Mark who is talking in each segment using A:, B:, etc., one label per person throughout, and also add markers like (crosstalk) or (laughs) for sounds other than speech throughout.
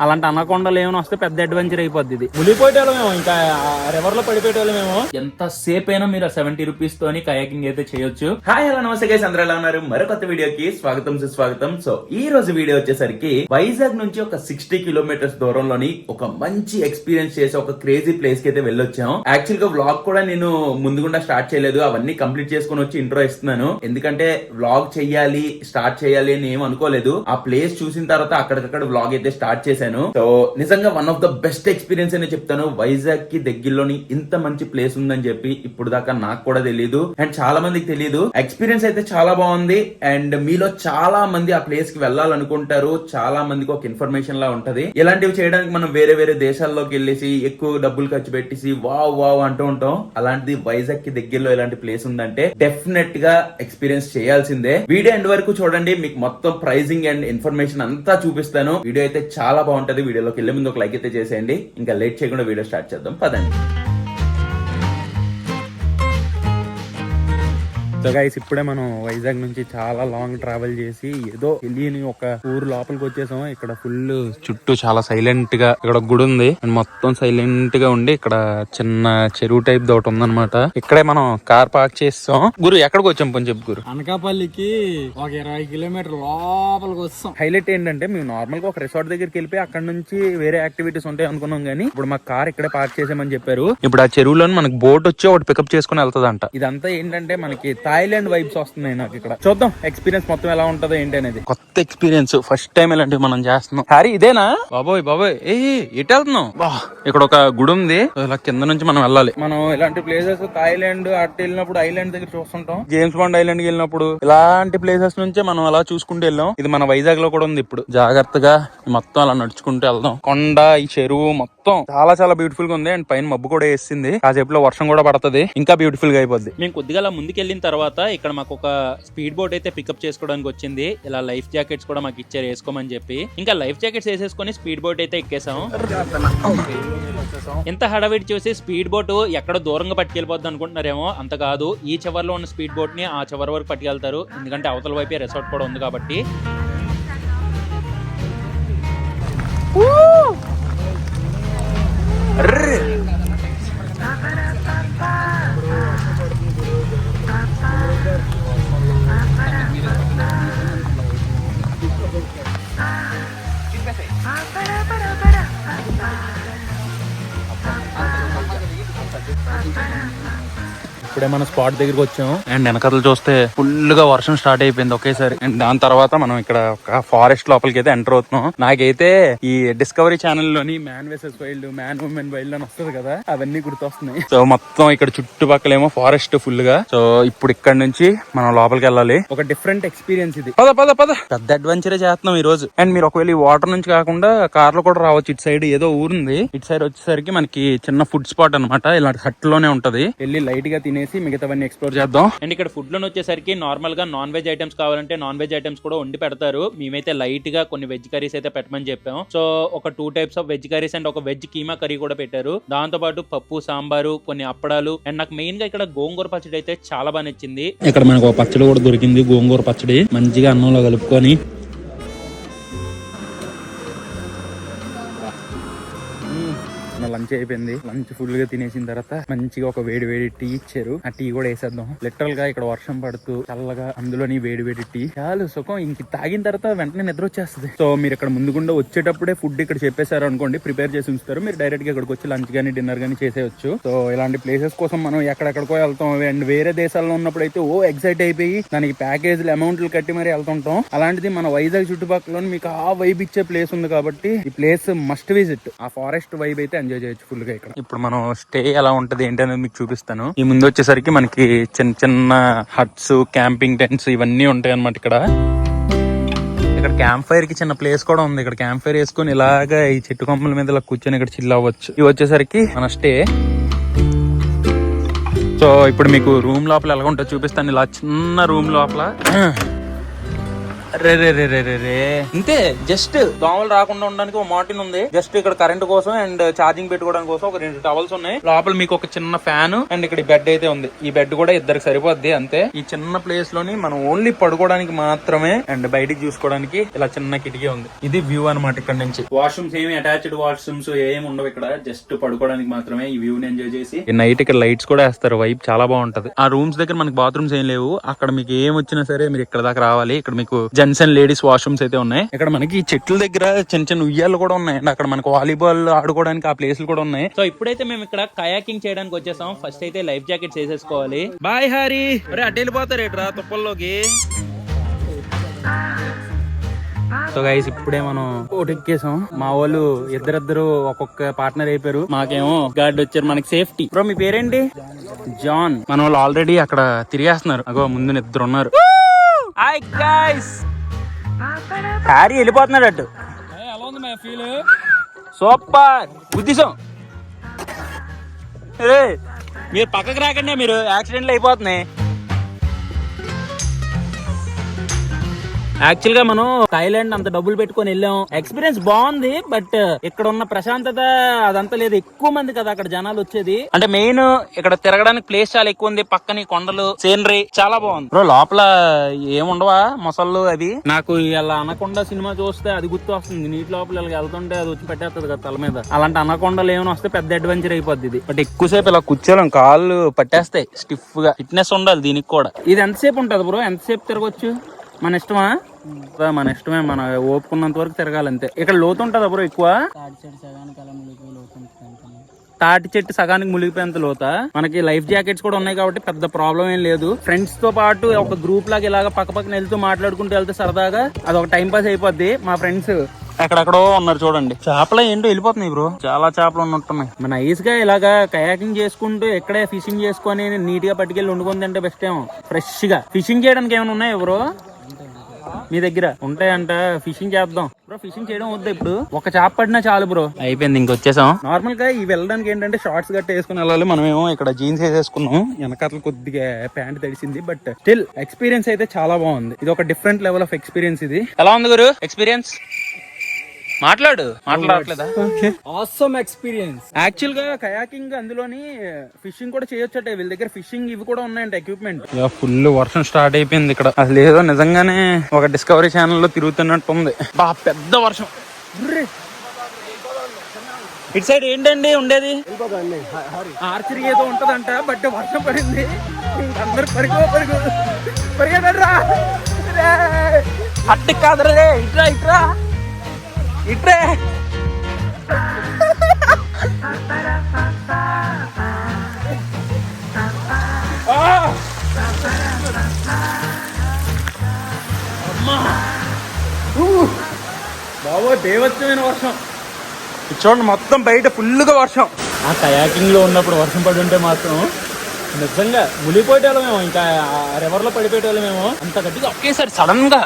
A: అలాంటి అనకొండలు ఏమైనా వస్తే పెద్ద అడ్వెంచర్ అయిపోద్ది ఇది.
B: మునిగిపోయేటోళ్ళమేమో ఇంకా రివర్లో పడిపోయేటోళ్ళమేమో.
A: ఎంత సేపు అయినా మీరు సెవెంటీ రూపీస్ తోని కయాకింగ్ అయితే చేయొచ్చు.
C: హాయ్ హలో నమస్తే గైస్ అందరూ ఎలా ఉన్నారు? మరో కొత్త వీడియోకి స్వాగతం సుస్వాగతం. సో ఈ రోజు వీడియో వచ్చేసరికి వైజాగ్ నుంచి ఒక సిక్స్టీ కిలోమీటర్స్ దూరంలోని ఒక మంచి ఎక్స్పీరియన్స్ చేసే ఒక క్రేజీ ప్లేస్కి అయితే వెళ్ళొచ్చాం. యాక్చువల్గా వ్లాగ్ కూడా నేను ముందుగుండా స్టార్ట్ చేయలేదు. అవన్నీ కంప్లీట్ చేసుకుని వచ్చి ఇంట్రో ఇస్తున్నాను. ఎందుకంటే వ్లాగ్ చెయ్యాలి స్టార్ట్ చేయాలి అని ఏం అనుకోలేదు. ఆ ప్లేస్ చూసిన తర్వాత అక్కడికక్కడ వ్లాగ్ అయితే స్టార్ట్ చేశాను. సో నిజంగా one of the best experience అనే చెప్తాను. వైజాగ్కి దగ్గరలోని ఇంత మంచి ప్లేస్ ఉందని చెప్పి ఇప్పుడు దాకా నాకు కూడా తెలియదు అండ్ చాలా మందికి తెలియదు ఎక్స్పీరియన్స్ అయితే చాలా బాగుంది. అండ్ మీలో చాలా మంది ఆ ప్లేస్కి వెళ్ళాలనుకుంటారు. చాలా మందికి ఒక ఇన్ఫర్మేషన్ లా ఉంటది. ఇలాంటివి చేయడానికి మనం వేరే వేరే దేశాల్లోకి వెళ్ళేసి ఎక్కువ డబ్బులు ఖర్చు పెట్టేసి వావ్ వావ్ అంటూ ఉంటాం. అలాంటిది వైజాగ్కి దగ్గరలో ఇలాంటి ప్లేస్ ఉందంటే డెఫినెట్గా ఎక్స్పీరియన్స్ చేయాల్సిందే. వీడియో ఎండ్ వరకు చూడండి. మీకు మొత్తం ప్రైజింగ్ అండ్ ఇన్ఫర్మేషన్ అంతా చూపిస్తాను. వీడియో అయితే చాలా బాగుంటుంది వీడియోలోకి వెళ్ళే ముందు ఒక లైక్ అయితే చేసేయండి. ఇంకా లేట్ చేయకుండా వీడియో స్టార్ట్ చేద్దాం. పదండి.
A: సో గైస్ ఇప్పుడే మనం వైజాగ్ నుంచి చాలా లాంగ్ ట్రావెల్ చేసి ఏదో తెలియని ఒక ఊరు లోపలికి వచ్చేసాం ఇక్కడ ఫుల్ చుట్టూ చాలా సైలెంట్గా ఇక్కడ గుడి ఉంది. మొత్తం సైలెంట్గా ఉండి ఇక్కడ చిన్న చెరువు టైప్ ఒకటి ఉందన్నమాట. ఇక్కడే మనం కార్ పార్క్ చేస్తాం గురు ఎక్కడికి వచ్చాం పని చెప్పు గురు?
B: అనకాపల్లికి ఒక ఇరవై కిలోమీటర్ లోపలికి వస్తాం
A: హైలైట్ ఏంటంటే మేము నార్మల్గా ఒక రిసార్ట్ దగ్గరికి వెళ్ళిపోయి అక్కడ నుంచి వేరే యాక్టివిటీస్ ఉంటాయి అనుకున్నాం కానీ ఇప్పుడు మా కార్ ఇక్కడే పార్క్ చేసామని చెప్పారు. ఇప్పుడు ఆ చెరువులో మనకి బోట్ వచ్చి ఒకటి పికప్ చేసుకుని వెళ్తదంట. ఇదంతా ఏంటంటే మనకి థాయిలాండ్ వైబ్స్ వస్తున్నాయి నాకు ఇక్కడ. చూద్దాం ఎక్స్పీరియన్స్ మొత్తం ఎలా ఉంటుందో ఏంటి అనేది. కొత్త ఎక్స్పీరియన్స్ ఫస్ట్ టైం ఇలాంటివి మనం చేస్తున్నాం. హ్యారీ ఇదేనా? బాబోయ్ బాబోయ్. ఏ ఎటు వెళ్తున్నాం బా. ఇక్కడ ఒక గుడి ఉంది. ఇలా కింద నుంచి మనం వెళ్ళాలి. మనం ఇలాంటి ప్లేసెస్ థాయిలాండ్ అటు వెళ్ళినప్పుడు ఐలాండ్ దగ్గర చూస్తుంటాం. జేమ్స్ బాండ్ ఐలాండ్కి వెళ్ళినప్పుడు ఇలాంటి ప్లేసెస్ నుంచే మనం అలా చూసుకుంటూ వెళ్ళాం. ఇది మన వైజాగ్లో కూడా ఉంది ఇప్పుడు. జాగ్రత్తగా మొత్తం అలా నడుచుకుంటూ వెళ్దాం. కొండ ఈ చెరువు మొత్తం చాలా చాలా బ్యూటిఫుల్గా ఉంది. అండ్ పైన మబ్బు కూడా వేసింది. కాసేపులో వర్షం కూడా పడుతుంది. ఇంకా బ్యూటిఫుల్గా అయిపోద్ది.
D: మేము కొద్దిగా అలా ముందుకెళ్ళిన తర్వాత ఇక్కడ మాకు ఒక స్పీడ్ బోట్ అయితే పికప్ చేసుకోవడానికి వచ్చింది. ఇలా లైఫ్ జాకెట్స్ కూడా మాకు ఇచ్చారు వేసుకోమని చెప్పి. ఇంకా లైఫ్ జాకెట్స్ వేసేసుకొని స్పీడ్ బోట్ అయితే ఎక్కేసాం. ఎంత హడావిడి చూసి స్పీడ్ బోట్ ఎక్కడ దూరంగా పట్టుకెళ్ళిపోద్ది అనుకుంటున్నారేమో అంత కాదు. ఈ చివరిలో ఉన్న స్పీడ్ బోట్ని ఆ చివరి వరకు పట్టుకెళ్తారు. ఎందుకంటే అవతల వైపే రిసార్ట్ కూడా ఉంది కాబట్టి.
A: ఇప్పుడే మన స్పాట్ దగ్గరికి వచ్చాం. అండ్ వెనకతలు చూస్తే ఫుల్గా వర్షం స్టార్ట్ అయిపోయింది ఒకేసారి. అండ్ దాని తర్వాత మనం ఇక్కడ ఒక ఫారెస్ట్ లోపలికి అయితే ఎంటర్ అవుతున్నాం. నాకైతే ఈ discovery ఛానల్లోని man versus wild man woman wild అని వస్తుంది కదా అవన్నీ గుర్తొస్తున్నాయి. సో మొత్తం ఇక్కడ చుట్టుపక్కల ఏమో ఫారెస్ట్ ఫుల్గా. సో ఇప్పుడు ఇక్కడ నుంచి మనం లోపలికి వెళ్ళాలి. ఒక డిఫరెంట్ ఎక్స్పీరియన్స్ ఇది. పద పద పద. పెద్ద అడ్వెంచరే చేస్తున్నాం ఈ రోజు అండ్ మీరు ఒకవేళ ఈ వాటర్ నుంచి కాకుండా కార్లో కూడా రావచ్చు ఇటు సైడ్ ఏదో ఊరుంది. ఇటు సైడ్ వచ్చేసరికి మనకి చిన్న ఫుడ్ స్పాట్ అన్నమాట. ఇలాంటి హట్లోనే ఉంటది. వెళ్ళి లైట్గా తినేసి మిగతావన్నీ ఎక్స్ప్లోర్ చేద్దాం.
D: అండ్ ఇక్కడ ఫుడ్లోని వచ్చేసరికి నార్మల్గా నాన్ వెజ్ ఐటమ్స్ కావాలంటే నాన్ వెజ్ ఐటమ్స్ కూడా వండి పెడతారు. మేమైతే లైట్గా కొన్ని వెజ్ కర్రీస్ అయితే పెట్టమని చెప్పాం. సో ఒక two types of veg curries and ఒక వెజ్ కీమా కర్రీ కూడా పెట్టారు. దాంతో పాటు పప్పు సాంబారు కొన్ని అప్పడాలు. అండ్ నాకు మెయిన్గా ఇక్కడ గోంగూర పచ్చడి అయితే చాలా బాగా నచ్చింది.
A: ఇక్కడ మనకు ఒక పచ్చడి కూడా దొరికింది గోంగూర పచ్చడి. మంచిగా అన్నంలో కలుపుకొని లంచ్ అయిపోయింది. లంచ్ ఫుల్గా తినేసిన తర్వాత మంచిగా ఒక వేడి వేడి టీ ఇచ్చారు. ఆ టీ కూడా వేసేద్దాం. లిటరల్గా ఇక్కడ వర్షం పడుతూ చల్లగా అందులోని వేడి వేడి టీ. చాలు సుఖం. ఇంక తాగిన తర్వాత వెంటనే నిద్ర వచ్చేస్తుంది. సో మీరు ఇక్కడ ముందుకుండా వచ్చేటప్పుడే ఫుడ్ ఇక్కడ చెప్పేశారు అనుకోండి ప్రిపేర్ చేసి ఉంచుతారు. మీరు డైరెక్ట్గా ఇక్కడికి వచ్చి లంచ్ గానీ డిన్నర్ గానీ చేసేయచ్చు. సో ఇలాంటి ప్లేసెస్ కోసం మనం ఎక్కడెక్కడికో వెళ్తాం. అండ్ వేరే దేశాల్లో ఉన్నప్పుడు అయితే ఓ ఎక్సైట్ అయిపోయి దానికి ప్యాకేజీలు అమౌంట్లు కట్టి మరి వెళ్తుంటాం. అలాంటిది మన వైజాగ్ చుట్టుపక్కల మీకు ఆ వైబ్ ఇచ్చే ప్లేస్ ఉంది కాబట్టి ఈ ప్లేస్ మస్ట్ విజిట్ ఆ ఫారెస్ట్ వైబ్ అయితే ఎంజాయ్ చేయొచ్చు ఫుల్గా ఇక్కడ. ఇప్పుడు మనం స్టే ఎలా ఉంటది ఏంటి అనేది మీకు చూపిస్తాను. ఈ ముందు వచ్చేసరికి మనకి చిన్న చిన్న హట్స్ క్యాంపింగ్ టెంట్స్ ఇవన్నీ ఉంటాయి అన్నమాట ఇక్కడ. ఇక్కడ క్యాంప్ ఫైర్కి చిన్న ప్లేస్ కూడా ఉంది. ఇక్కడ క్యాంప్ ఫైర్ వేసుకొని ఇలాగా ఈ చెట్టు కొమ్మల మీద ఇలా కూర్చొని ఇక్కడ చిల్ అవ్వచ్చు. ఇవి వచ్చేసరికి మన స్టే సో ఇప్పుడు మీకు రూమ్ లోపల ఎలా ఉంటుందో చూపిస్తాను. ఇలా చిన్న రూమ్ లోపల. రే రే రే రే రే రే. ఇంతే జస్ట్ దోమలు రాకుండా ఉండడానికి ఒక మార్టిన్ ఉంది. జస్ట్ ఇక్కడ కరెంట్ కోసం అండ్ ఛార్జింగ్ పెట్టుకోవడానికి కోసం ఒక రెండు టవల్స్ ఉన్నాయి. లోపల మీకు ఒక చిన్న ఫ్యాన్ అండ్ ఇక్కడ బెడ్ అయితే ఉంది. ఈ బెడ్ కూడా ఇద్దరికి సరిపోద్ది అంతే. ఈ చిన్న ప్లేస్లోని మనం ఓన్లీ పడుకోవడానికి మాత్రమే అండ్ బయటికి చూసుకోవడానికి ఇలా చిన్న కిటికీ ఉంది. ఇది వ్యూ అన్నమాట ఇక్కడ నుంచి. వాష్రూమ్స్ ఏమి అటాచ్డ్ వాష్రూమ్స్ ఏమి ఉండవు ఇక్కడ. జస్ట్ పడుకోవడానికి మాత్రమే ఈ వ్యూ ఎంజాయ్ చేసి. నైట్ ఇక్కడ లైట్స్ కూడా వేస్తారు. వైప్ చాలా బాగుంటది. ఆ రూమ్స్ దగ్గర మనకి బాత్రూమ్స్ ఏం లేవు. అక్కడ మీకు ఏం వచ్చినా సరే మీరు ఇక్కడ దాకా రావాలి. ఇక్కడ మీకు జెంట్స్ అండ్ లేడీస్ వాష్రూమ్స్ అయితే ఉన్నాయి. ఇక్కడ మనకి చెట్ల దగ్గర చిన్న చిన్న ఉయ్యాలు కూడా ఉన్నాయి. అండ్ అక్కడ మనకు వాలీబాల్ ఆడుకోవడానికి ఆ ప్లేస్లు కూడా ఉన్నాయి. సో ఇప్పుడైతే మేము ఇక్కడ కయాకింగ్ చేయడానికి వచ్చేసాం. ఫస్ట్ అయితే లైఫ్ జాకెట్స్ వేసేసుకోవాలి బాయ్ హారి అరే అడ్డు వెళ్ళిపోతారు ఏట్రా తుప్పల్లోకి. సో గైస్ ఇప్పుడే మనం ఓటు ఎక్కేసాం. మా వాళ్ళు ఇద్దరిద్దరు ఒక్కొక్క పార్ట్నర్ అయిపోయారు. మాకేమో గార్డ్ వచ్చారు. మనకి సేఫ్టీ బ్రో మీ పేరేంటి? జాన్ మన వాళ్ళు ఆల్రెడీ అక్కడ తిరిగేస్తున్నారు. అగో ముందు ఇద్దరు ఉన్నారు. హాయ్ గైస్ హ్యారీ వెళ్ళిపోతున్నాడు అటు. సూపర్. బుద్ధిసం. ఏ మీరు పక్కకు రాకండి మీరు యాక్సిడెంట్లు అయిపోతున్నాయి. యాక్చువల్గా మనం థైలాండ్ అంత డబ్బులు పెట్టుకొని వెళ్ళాం. ఎక్స్పీరియన్స్ బాగుంది బట్ ఇక్కడ ఉన్న ప్రశాంతత అదంతా లేదు. ఎక్కువ మంది కదా అక్కడ జనాలు వచ్చేది. అంటే మెయిన్ ఇక్కడ తిరగడానికి ప్లేస్ చాలా ఎక్కువ ఉంది. పక్కన కొండలు సీనరీ చాలా బాగుంది. బ్రో లోపల ఏముండవా? మొసళ్ళు అది నాకు ఇలా అనకొండ సినిమా చూస్తే అది గుర్తు వస్తుంది నీటి లోపల ఇలా వెళ్తుంటే అది వచ్చి పెట్టేస్తుంది కదా తల మీద. అలాంటి అనకొండలు ఏమైనా వస్తే పెద్ద అడ్వెంచర్ అయిపోద్ది ఇది. బట్ ఎక్కువసేపు ఇలా కూర్చోలేం. కాళ్ళు పట్టేస్తాయి. స్టిఫ్గా. ఫిట్నెస్ ఉండాలి దీనికి కూడా. ఇది ఎంతసేపు ఉంటది బ్రో ఎంతసేపు తిరగొచ్చు? మన ఇష్టమా మన ఇష్టమే మన ఓపుకున్నంత వరకు తిరగాలంతే. ఇక్కడ లోతు ఉంటుందా బ్రో ఎక్కువ? తాటి చెట్టు సగానికి మునిగిపోయేంత లోత? మనకి లైఫ్ జాకెట్స్ కూడా ఉన్నాయి కాబట్టి పెద్ద ప్రాబ్లం ఏం లేదు. ఫ్రెండ్స్తో పాటు ఒక గ్రూప్ లాగా ఇలాగ పక్క పక్కన వెళ్తూ మాట్లాడుకుంటూ వెళ్తే సరదాగా అది ఒక టైం పాస్ అయిపోద్ది. మా ఫ్రెండ్స్ ఎక్కడెక్కడో ఉన్నారు చూడండి. చేపలు ఏంటో వెళ్ళిపోతున్నాయి బ్రో. చాలా చేపలు ఉన్నట్టున్నాయి. మన ఐస్గా ఇలాగా కయాకింగ్ చేసుకుంటూ ఎక్కడే ఫిషింగ్ చేసుకొని నీట్గా పట్టుకెళ్ళి వండుకొని తింటే బెస్ట్ ఏమో. ఫ్రెష్గా. ఫిషింగ్ చేయడానికి ఏమైనా ఉన్నాయి బ్రో? మీ దగ్గర ఉంటాయంట. ఫిషింగ్ చేద్దాం. బ్రో ఫిషింగ్ చేయడం వద్దు ఇప్పుడు? ఒక చేప పడినా చాలు బ్రో అయిపోయింది ఇంకొచ్చేసాం నార్మల్గా ఇవి వెళ్ళడానికి ఏంటంటే షార్ట్స్ గట్ట వేసుకుని వెళ్ళాలి. మనం ఏమో ఇక్కడ జీన్స్ వేసేసుకున్నాం. వెనకాతలు కొద్దిగా ప్యాంట్ తడిసింది. బట్ స్టిల్ ఎక్స్పీరియన్స్ అయితే చాలా బాగుంది. ఇది ఒక డిఫరెంట్ లెవెల్ ఆఫ్ ఎక్స్పీరియన్స్ ఇది. ఎలా ఉంది గురు? ఎక్స్పీరియన్స్ మాట్లాడు మాట్లాడట్లేదా?
E: ఆసమ్ ఎక్స్పీరియన్స్
B: యాక్చువల్గా కయాకింగ్ అందులోని ఫిషింగ్ కూడా చేయొచ్చట. వీళ్ళ దగ్గర ఫిషింగ్ ఇవి కూడా ఉన్నాయంట ఎక్విప్మెంట్ ఫుల్ వర్షం స్టార్ట్ అయిపోయింది ఇక్కడ. అసలు ఏదో నిజంగానే ఒక డిస్కవరీ ఛానల్లో తిరుగుతున్నట్టు ఉంది. బా పెద్ద వర్షం. ఇటు సైడ్ ఏంటండి ఉండేది? ఆర్చరీ ఏదో ఉంటదంట బట్ వర్షం పడింది. అందరు పరిగో పరిగో పరిగెడరా అట్టు కాదురే ఇట్రా ఇట్రా ఇట్రే. బాబో దేవత్వమైన వర్షం. చూడండి మొత్తం బయట ఫుల్గా వర్షం. ఆ కయాకింగ్లో ఉన్నప్పుడు వర్షం పడి ఉంటే మాత్రం నిజంగా మునిగిపోయేటోళ్ళమేమో ఇంకా రివర్లో పడిపోయేటోళ్ళమేమో అంత గట్టిగా ఒకేసారి సడన్గా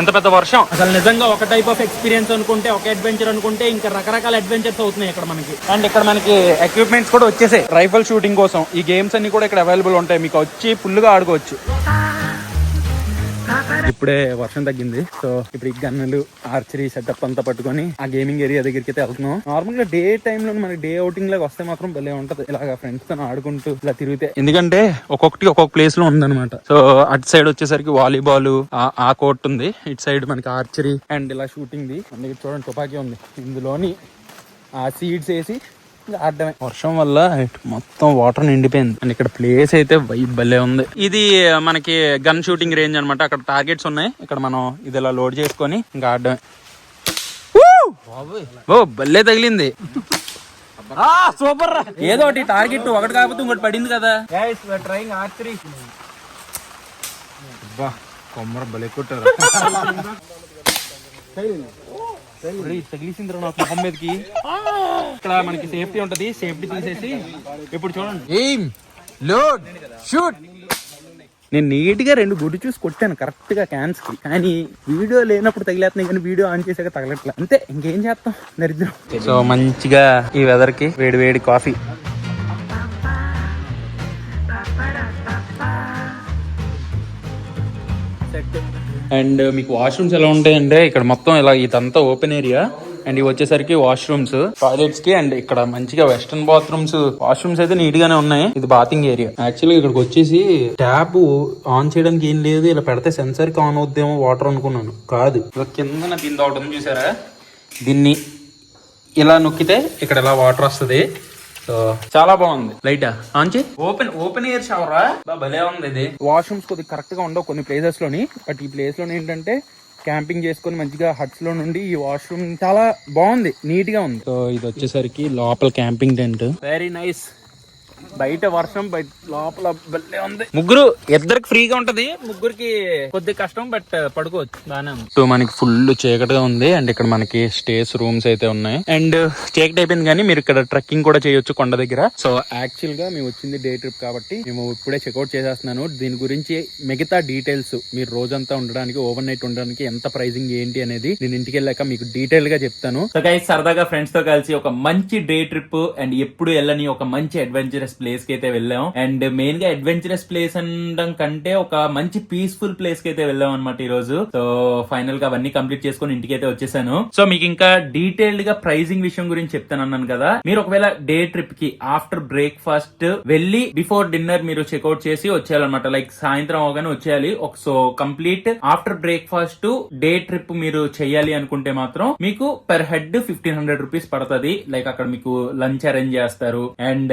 B: ఎంత పెద్ద వర్షం? అసలు నిజంగా ఒక టైప్ ఆఫ్ ఎక్స్పీరియన్స్ అనుకుంటే ఒక అడ్వెంచర్ అనుకుంటే ఇంకా రకరకాల అడ్వెంచర్స్ అవుతున్నాయి ఇక్కడ మనకి. అండ్ ఇక్కడ మనకి ఎక్విప్మెంట్స్ కూడా వచ్చేసాయి. రైఫల్ షూటింగ్ కోసం ఈ గేమ్స్ అన్ని కూడా ఇక్కడ అవైలబుల్ ఉంటాయి. మీకు వచ్చి ఫుల్గా ఆడుకోవచ్చు. ఇప్పుడే వర్షం తగ్గింది. సో ఇప్పుడు ఈ గన్నులు ఆర్చరీ సెటప్ అంతా పట్టుకొని ఆ గేమింగ్ ఏరియా దగ్గరికి అయితే వెళ్తున్నాం. నార్మల్గా డే టైమ్లో మనకి డే అవుటింగ్ లాగా వస్తే మాత్రం భలే ఉంటది. ఇలాగా ఫ్రెండ్స్తో ఆడుకుంటూ ఇలా తిరిగితే. ఎందుకంటే ఒక్కొక్కటి ఒక్కొక్క ప్లేస్లో ఉందన్నమాట. సో అటు సైడ్ వచ్చేసరికి వాలీబాల్ ఆ కోర్ట్ ఉంది. ఇటు సైడ్ మనకి ఆర్చరీ అండ్ ఇలా షూటింగ్ ది. అందుకే చూడండి తుపాకీ ఉంది. ఇందులోని ఆ సీడ్స్ వేసి ఇంకా ఆడడమే వర్షం వల్ల మొత్తం వాటర్ నిండిపోయింది. అండ్ ఇక్కడ ప్లేస్ అయితే వైబ్ భలే ఉంది. ఇది మనకి గన్ షూటింగ్ రేంజ్ అన్నమాట. అక్కడ టార్గెట్స్ ఉన్నాయి. ఇక్కడ మనం ఇది ఇలా లోడ్ చేసుకొని ఇంకా ఆడడమే ఓ భలే తగిలింది. సూపర్ ఏదో ఒకటి టార్గెట్ ఒకటి కాకపోతే ఇంకోటి పడింది కదా.
E: ట్రైంగ్ ఆర్చరీ
B: కొమ్మర భలే కొట్టారు. (laughs) తగిలిసిందిరా నాకు మొహం మీదకి ఇక్కడ మనకి సేఫ్టీ ఉంటది సేఫ్టీ తీసేసి ఇప్పుడు చూడండి.
E: Load shoot.
B: నేను నీట్గా రెండు గుడి చూసి కొట్టాను కరెక్ట్గా క్యాన్స్కి కానీ వీడియో లేనప్పుడు తగిలేస్తున్నాయి కానీ వీడియో ఆన్ చేసాక తగలట్లే. అంతే ఇంకేం చేస్తాం? దరిద్రం. సో మంచిగా ఈ వెదర్కి వేడి వేడి కాఫీ.
F: అండ్ మీకు వాష్రూమ్స్ ఎలా ఉంటాయంటే ఇక్కడ మొత్తం ఇలా ఇదంతా ఓపెన్ ఏరియా అండ్ ఇవి వచ్చేసరికి వాష్రూమ్స్ టాయిలెట్స్కి అండ్ ఇక్కడ మంచిగా వెస్టర్న్ బాత్రూమ్స్ వాష్రూమ్స్ అయితే నీట్ గానే ఉన్నాయి. ఇది బాతింగ్ ఏరియా యాక్చువల్గా ఇక్కడికి వచ్చేసి ట్యాప్ ఆన్ చేయడానికి ఏం లేదు. ఇలా పెడితే సెన్సర్కి ఆన్ అవుద్దేమో వాటర్ అనుకున్నాను. కాదు. ఇలా కింద దీని ఒకటి చూసారా? దీన్ని ఇలా నొక్కితే ఇక్కడ ఇలా వాటర్ వస్తుంది? సో చాలా బాగుంది. లైట్? ఆన్ చేయి. ఓపెన్ ఓపెన్ ఎయిర్ షవరా భలే ఉంది ఇది. వాష్రూమ్స్ కొద్దిగా కరెక్ట్గా ఉండవు కొన్ని ప్లేసెస్లోని బట్ ఈ ప్లేస్లోని ఏంటంటే క్యాంపింగ్ చేసుకొని మంచిగా హట్స్లో నుండి ఈ వాష్రూమ్ చాలా బాగుంది నీట్గా ఉంది. సో ఇది వచ్చేసరికి లోపల క్యాంపింగ్ టెంట్. వెరీ నైస్ బయట వర్షం బయట లోపల భలే ఉంది. ముగ్గురు ఇద్దరికి ఫ్రీగా ఉంటది ముగ్గురికి కొద్ది కష్టం బట్ పడుకోవచ్చు బాగానే ఉంది. సో మనకి ఫుల్ చీకటిగా ఉంది అండ్ ఇక్కడ మనకి స్టేస్ రూమ్స్ అయితే ఉన్నాయి. అండ్ చీకటి అయిపోయింది కానీ మీరు ఇక్కడ ట్రెక్కింగ్ కూడా చేయొచ్చు కొండ దగ్గర. సో యాక్చువల్గా మేము వచ్చింది డే ట్రిప్ కాబట్టి మేము ఇప్పుడే చెక్అౌట్ చేసేస్తున్నాను. దీని గురించి మిగతా డీటెయిల్స్ మీరు రోజంతా ఉండడానికి ఓవర్ నైట్ ఉండడానికి ఎంత ప్రైజింగ్ ఏంటి అనేది నేను ఇంటికి వెళ్ళాక మీకు డీటెయిల్గా చెప్తాను.
A: సో గైస్ సరదాగా ఫ్రెండ్స్తో కలిసి ఒక మంచి డే ట్రిప్ అండ్ ఎప్పుడు వెళ్ళని ఒక మంచి అడ్వెంచరస్ ప్లేస్కి అయితే వెళ్ళాం. అండ్ మెయిన్గా అడ్వెంచరస్ ప్లేస్ అనడం కంటే ఒక మంచి పీస్ఫుల్ ప్లేస్కి అయితే వెళ్ళాం అనమాట ఈ రోజు సో ఫైనల్గా అవన్నీ కంప్లీట్ చేసుకుని ఇంటికి అయితే వచ్చేసాను. సో మీకు ఇంకా డీటెయిల్డ్గా ప్రైజింగ్ విషయం గురించి చెప్తాను అన్నాను కదా. మీరు ఒకవేళ డే ట్రిప్కి ఆఫ్టర్ బ్రేక్ఫాస్ట్ వెళ్ళి బిఫోర్ డిన్నర్ మీరు చెక్అౌట్ చేసి వచ్చేయాలన్నమాట. లైక్ సాయంత్రం అవగానే వచ్చేయాలి. ఒక so complete after breakfast day trip మీరు చేయాలి అనుకుంటే మాత్రం మీకు per head fifteen hundred rupees పడుతుంది. లైక్ అక్కడ మీకు లంచ్ అరేంజ్ చేస్తారు. అండ్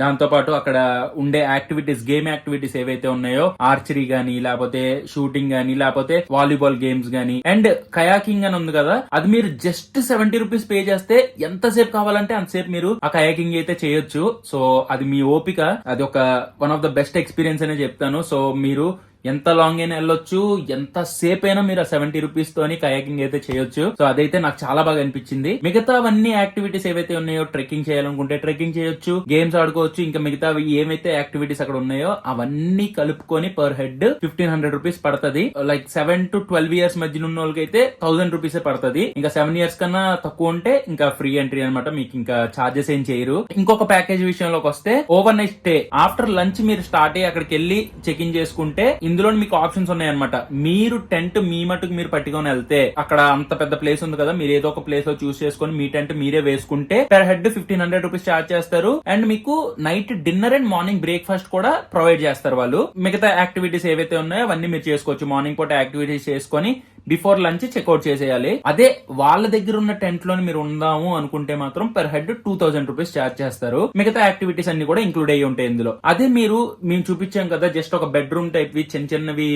A: దాని పాటు అక్కడ ఉండే యాక్టివిటీస్ గేమ్ యాక్టివిటీస్ ఏవైతే ఉన్నాయో ఆర్చరీ గానీ లేకపోతే షూటింగ్ గానీ లేకపోతే వాలీబాల్ గేమ్స్ గానీ. అండ్ కయాకింగ్ అని ఉంది కదా అది మీరు జస్ట్ సెవెంటీ రూపీస్ పే చేస్తే ఎంతసేపు కావాలంటే అంతసేపు మీరు ఆ కయాకింగ్ అయితే చేయొచ్చు. సో అది మీ ఓపిక. అది ఒక one of the best experience అనే చెప్తాను. సో మీరు ఎంత లాంగ్ అయినా వెళ్ళొచ్చు ఎంత సేపు అయినా మీరు ఆ సెవెంటీ రూపీస్ తోని కయాకింగ్ అయితే చేయొచ్చు. సో అదైతే నాకు చాలా బాగా అనిపించింది. మిగతావన్నీ యాక్టివిటీస్ ఏవైతే ఉన్నాయో ట్రెక్కింగ్ చేయాలనుకుంటే ట్రెక్కింగ్ చేయొచ్చు గేమ్స్ ఆడుకోవచ్చు ఇంకా మిగతా ఏమైతే యాక్టివిటీస్ అక్కడ ఉన్నాయో అవన్నీ కలుపుకొని per head fifteen hundred rupees పడుతుంది. Like seven to twelve years మధ్య ఉన్న వాళ్ళకి అయితే థౌసండ్ రూపీస్ పడుతుంది. ఇంకా సెవెన్ ఇయర్స్ కన్నా తక్కువ ఉంటే ఇంకా ఫ్రీ ఎంట్రీ అనమాట మీకు ఇంకా చార్జెస్ ఏం చేయరు. ఇంకొక ప్యాకేజ్ విషయంలోకి వస్తే overnight stay after lunch మీరు స్టార్ట్ అయ్యి అక్కడికి వెళ్ళి చెక్ ఇన్ చేసుకుంటే ఇందులో మీకు ఆప్షన్స్ ఉన్నాయన్నమాట. మీరు టెంట్ మీ మటుకు మీరు పట్టుకొని వెళ్తే అక్కడ అంత పెద్ద ప్లేస్ ఉంది కదా మీరు ఏదో ఒక ప్లేస్లో చూస్ చేసుకొని మీ టెంట్ మీరే వేసుకుంటే per head fifteen hundred rupees charge చేస్తారు. అండ్ మీకు night dinner and morning breakfast కూడా ప్రొవైడ్ చేస్తారు వాళ్ళు. మిగతా యాక్టివిటీస్ ఏవైతే ఉన్నాయో అవన్నీ మీరు చేసుకోవచ్చు. మార్నింగ్ పూట యాక్టివిటీస్ చేసుకొని బిఫోర్ లంచ్ చెక్అౌట్ చేసేయాలి. అదే వాళ్ళ దగ్గర ఉన్న టెంట్లో మీరు ఉందాము అనుకుంటే మాత్రం per head two thousand rupees charge చేస్తారు. మిగతా యాక్టివిటీస్ అన్ని కూడా ఇంక్లూడ్ అయ్యి ఉంటాయి ఇందులో. అదే మీరు మేము చూపించాం కదా జస్ట్ ఒక బెడ్రూమ్ టైప్ వి చిన్న చిన్నవి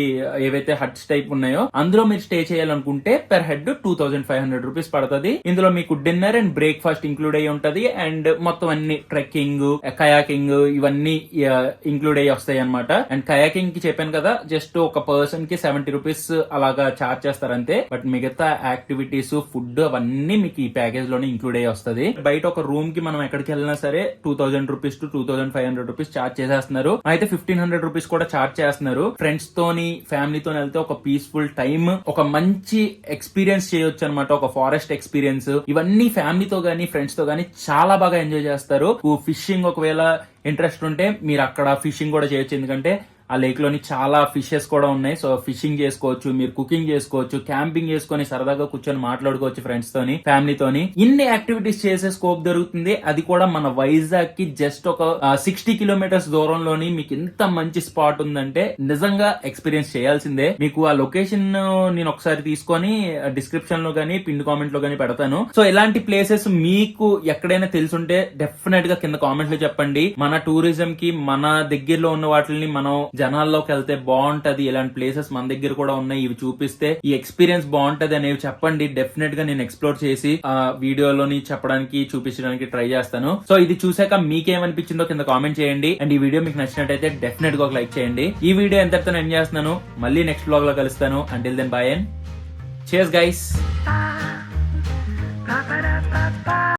A: ఏవైతే హట్స్ టైప్ ఉన్నాయో అందులో మీరు స్టే చేయాలనుకుంటే per head two thousand five hundred rupees పడుతుంది. ఇందులో మీకు డిన్నర్ అండ్ బ్రేక్ఫాస్ట్ ఇంక్లూడ్ అయ్యి ఉంటది. అండ్ మొత్తం అన్ని ట్రెక్కింగ్ కయాకింగ్ ఇవన్నీ ఇంక్లూడ్ అయ్యి వస్తాయి అనమాట అండ్ కయాకింగ్కి చెప్పాను కదా జస్ట్ ఒక పర్సన్కి సెవెంటీ రూపీస్ అలాగా చార్జ్ చేస్తారు. చేస్తారంతే బట్ మిగతా యాక్టివిటీస్ ఫుడ్ అవన్నీ మీకు ఈ ప్యాకేజ్లోనే ఇంక్లూడ్ అయ్యి వస్తుంది. బయట ఒక రూమ్కి మనం ఎక్కడికి వెళ్ళినా సరే two thousand rupees to two thousand five hundred rupees charge చేసేస్తున్నారు. అయితే ఫిఫ్టీన్ హండ్రెడ్ రూపీస్ కూడా చార్జ్ చేస్తున్నారు. ఫ్రెండ్స్ తోని ఫ్యామిలీతో వెళ్తే ఒక పీస్ఫుల్ టైమ్ ఒక మంచి ఎక్స్పీరియన్స్ చేయొచ్చు అనమాట ఒక ఫారెస్ట్ ఎక్స్పీరియన్స్ ఇవన్నీ ఫ్యామిలీతో గానీ ఫ్రెండ్స్తో గానీ చాలా బాగా ఎంజాయ్ చేస్తారు. ఫిషింగ్ ఒకవేళ ఇంట్రెస్ట్ ఉంటే మీరు అక్కడ ఫిషింగ్ కూడా చేయొచ్చు. ఎందుకంటే ఆ లేక్లోని చాలా ఫిషెస్ కూడా ఉన్నాయి. సో ఫిషింగ్ చేసుకోవచ్చు మీరు కుకింగ్ చేసుకోవచ్చు క్యాంపింగ్ చేసుకొని సరదాగా కూర్చొని మాట్లాడుకోవచ్చు ఫ్రెండ్స్ తోని ఫ్యామిలీ తోని. ఇన్ని యాక్టివిటీస్ చేసే స్కోప్ దొరుకుతుంది. అది కూడా మన వైజాగ్కి జస్ట్ ఒక సిక్స్టీ కిలోమీటర్స్ దూరంలోని మీకు ఎంత మంచి స్పాట్ ఉందంటే నిజంగా ఎక్స్పీరియన్స్ చేయాల్సిందే. మీకు ఆ లొకేషన్ నేను ఒకసారి తీసుకొని డిస్క్రిప్షన్లో గానీ పిన్ కామెంట్లో గానీ పెడతాను. సో ఇలాంటి ప్లేసెస్ మీకు ఎక్కడైనా తెలుసుంటే డెఫినెట్గా కింద కామెంట్లో చెప్పండి. మన టూరిజం కి మన దగ్గరలో ఉన్న వాటిని మనం జనాల్లోకి వెళ్తే బాగుంటది ఇలాంటి ప్లేసెస్ మన దగ్గర కూడా ఉన్నాయి. ఇవి చూపిస్తే ఈ ఎక్స్పీరియన్స్ బాగుంటది అనేవి చెప్పండి. డెఫినెట్గా నేను ఎక్స్ప్లోర్ చేసి ఆ వీడియోలోని చెప్పడానికి చూపించడానికి ట్రై చేస్తాను. సో ఇది చూసాక మీకేమనిపించిందో కింద కామెంట్ చేయండి. అండ్ ఈ వీడియో మీకు నచ్చినట్టయితే డెఫినెట్గా ఒక లైక్ చేయండి. ఈ వీడియో ఎంత నేను చేస్తున్నాను? మళ్ళీ నెక్స్ట్ బ్లాగ్లో కలుస్తాను until then bye and chase guys